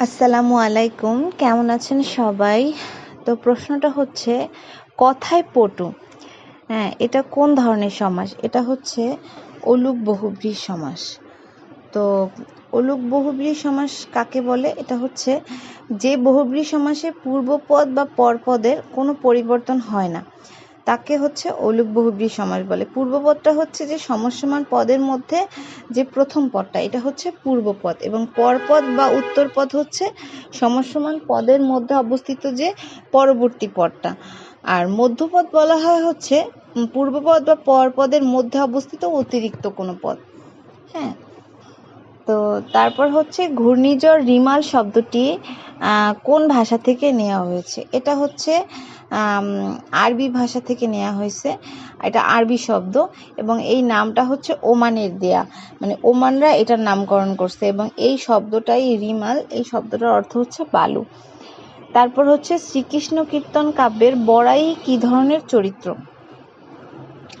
আসসালামু আলাইকুম। কেমন আছেন সবাই? তো প্রশ্নটা হচ্ছে, কথায় পটু। হ্যাঁ এটা কোন ধরনের সমাস? এটা হচ্ছে অলুক বহুব্রী সমাস। তো অলুক বহুব্রী সমাস কাকে বলে? এটা হচ্ছে যে বহুব্রী সমাসে পূর্বপদ বা পরপদের কোনো পরিবর্তন হয় না। তাকে হচ্ছে অলুক বহুব্রী সমাস বলে। পূর্বপদটা হচ্ছে যে সমস্যমান পদের মধ্যে যে প্রথম পদটা, এটা হচ্ছে পূর্বপদ এবং পরপদ বা উত্তরপদ হচ্ছে সমস্যমান পদের মধ্যে অবস্থিত যে পরবর্তী পদটা। আর মধ্যপদ বলা হয় হচ্ছে পূর্বপদ বা পরপদের মধ্যে অবস্থিত অতিরিক্ত কোনো পদ। হ্যাঁ? তো তারপর হচ্ছে ঘূর্ণিঝড় রিমাল শব্দটি কোন ভাষা থেকে নেওয়া হয়েছে? এটা হচ্ছে আরবি ভাষা থেকে নেওয়া হয়েছে। এটা আরবি শব্দ এবং এই নামটা হচ্ছে ওমানের দেয়া। মানে ওমানরা এটার নামকরণ করছে এবং এই শব্দটাই রিমাল, এই শব্দটার অর্থ হচ্ছে বালু। তারপর হচ্ছে শ্রীকৃষ্ণ কীর্তন কাব্যের বড়াই কি ধরনের চরিত্র?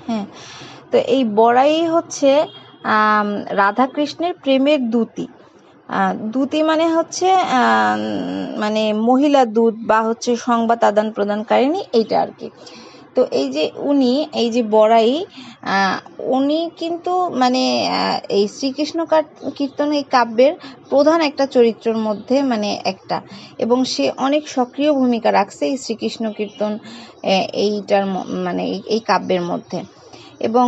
হ্যাঁ তো এই বড়াই হচ্ছে রাধাকৃষ্ণের প্রেমের দূতি। দূতি মানে হচ্ছে মানে মহিলা দূত বা হচ্ছে সংবাদ আদান প্রদানকারিণী এইটা আর কি। তো এই যে উনি, এই যে বড়াই উনি কিন্তু মানে এই শ্রীকৃষ্ণ কীর্তন এই কাব্যের প্রধান একটা চরিত্রের মধ্যে মানে একটা। এবং সে অনেক সক্রিয় ভূমিকা রাখছে এই শ্রীকৃষ্ণ কীর্তন এইটার মানে এই কাব্যের মধ্যে। এবং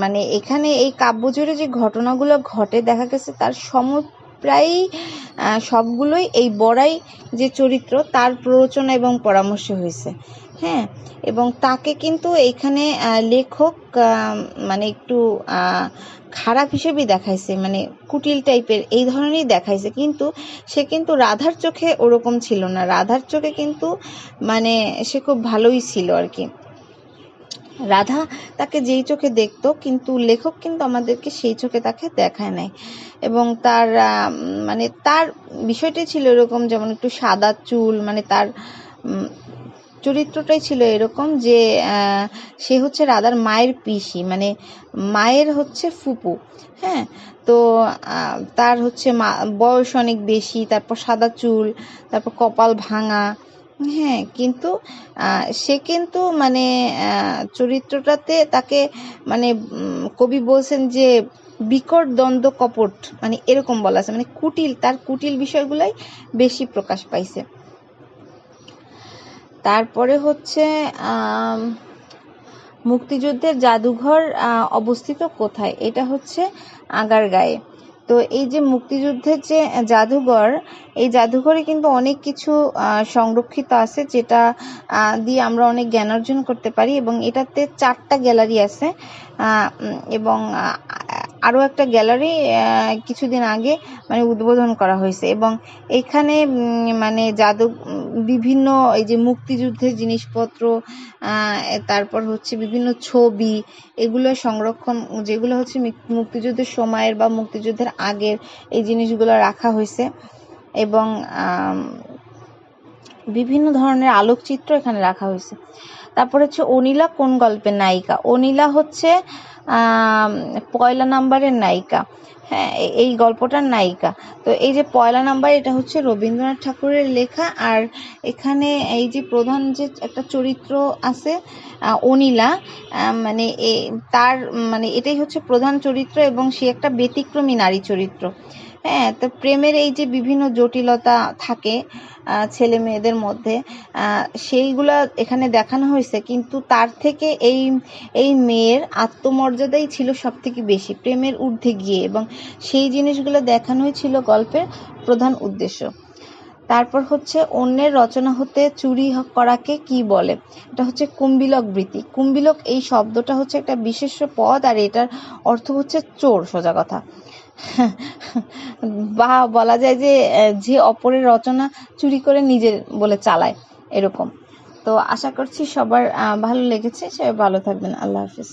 মানে এখানে এই কাব্যজুড়ে যে ঘটনাগুলো ঘটে দেখা গেছে, তার সম প্রায় সবগুলোই এই বড়াই যে চরিত্র, তার প্ররোচনা এবং পরামর্শ হয়েছে। হ্যাঁ? এবং তাকে কিন্তু এইখানে লেখক মানে একটু খারাপ হিসেবেই দেখাইছে মানে কুটিল টাইপের এই ধরনেরই দেখাইছে। কিন্তু সে কিন্তু রাধার চোখে ওরকম ছিল না। রাধার চোখে কিন্তু মানে সে খুব ভালোই ছিল আর কি। রাধা তাকে যেই চোখে দেখতো, কিন্তু লেখক কিন্তু আমাদেরকে সেই চোখে তাকে দেখায় নাই। এবং তার মানে তার বিষয়টাই ছিল এরকম যেমন একটু সাদা চুল মানে তার চরিত্রটাই ছিল এরকম যে সে হচ্ছে রাধার মায়ের পিসি মানে মায়ের হচ্ছে ফুপু হ্যাঁ? তো তার হচ্ছে মা, বয়স অনেক বেশি, তারপর সাদা চুল, তারপর কপাল ভাঙা হ্যাঁ কিন্তু সে কিন্তু মানে চরিত্রটাতে তাকে মানে কবি বলছেন যে বিকট দ্বন্দ্ব কপট মানে এরকম বলা আছে মানে কুটিল, তার কুটিল বিষয়গুলাই বেশি প্রকাশ পাইছে। তারপরে হচ্ছে মুক্তিযুদ্ধের জাদুঘর অবস্থিত কোথায়? এটা হচ্ছে আগারগাঁয়ে। তো এই যে মুক্তিযুদ্ধের যে জাদুঘর, এই জাদুঘরে কিন্তু অনেক কিছু সংরক্ষিত আছে যেটা দিয়ে আমরা অনেক জ্ঞান অর্জন করতে পারি এবং এটাতে চারটা গ্যালারি আছে এবং আরও একটা গ্যালারি কিছুদিন আগে মানে উদ্বোধন করা হয়েছে এবং এখানে মানে জাদু, বিভিন্ন এই যে মুক্তিযুদ্ধের জিনিসপত্র তারপর হচ্ছে বিভিন্ন ছবি, এগুলো সংরক্ষণ, যেগুলো হচ্ছে মুক্তিযুদ্ধের সময়ের বা মুক্তিযুদ্ধের আগের এই জিনিসগুলো রাখা হয়েছে এবং বিভিন্ন ধরনের আলোকচিত্র এখানে রাখা হয়েছে। তারপর হচ্ছে অনিলা কোন গল্পের নায়িকা? অনিলা হচ্ছে পয়লা নাম্বারের নায়িকা। হ্যাঁ এই গল্পটার নায়িকা। তো এই যে পয়লা নাম্বার, এটা হচ্ছে রবীন্দ্রনাথ ঠাকুরের লেখা। আর এখানে এই যে প্রধান যে একটা চরিত্র আছে অনিলা মানে তার মানে এটাই হচ্ছে প্রধান চরিত্র এবং সে একটা ব্যতিক্রমী নারী চরিত্র। হ্যাঁ তো প্রেমের এই যে বিভিন্ন জটিলতা থাকে ছেলে মেয়েদের মধ্যে সেইগুলা এখানে দেখানো হয়েছে। কিন্তু তার থেকে এই এই মেয়ের আত্মমর্যাদাই ছিল সব থেকে বেশি, প্রেমের ঊর্ধ্বে গিয়ে এবং সেই জিনিসগুলো দেখানোই ছিল গল্পের প্রধান উদ্দেশ্য। তারপর হচ্ছে অন্যের রচনা হতে চুরি করাকে কি বলে? এটা হচ্ছে কুম্বিলক বৃত্তি। কুম্বিলক এই শব্দটা হচ্ছে একটা বিশেষ পদ আর এটার অর্থ হচ্ছে চোর, সোজা কথা। বা বলা যায় যে যে অপরের রচনা চুরি করে নিজের বলে চালায়, এরকম। তো আশা করছি সবার ভালো লেগেছে। সবাই ভালো থাকবেন। আল্লাহ হাফিজ।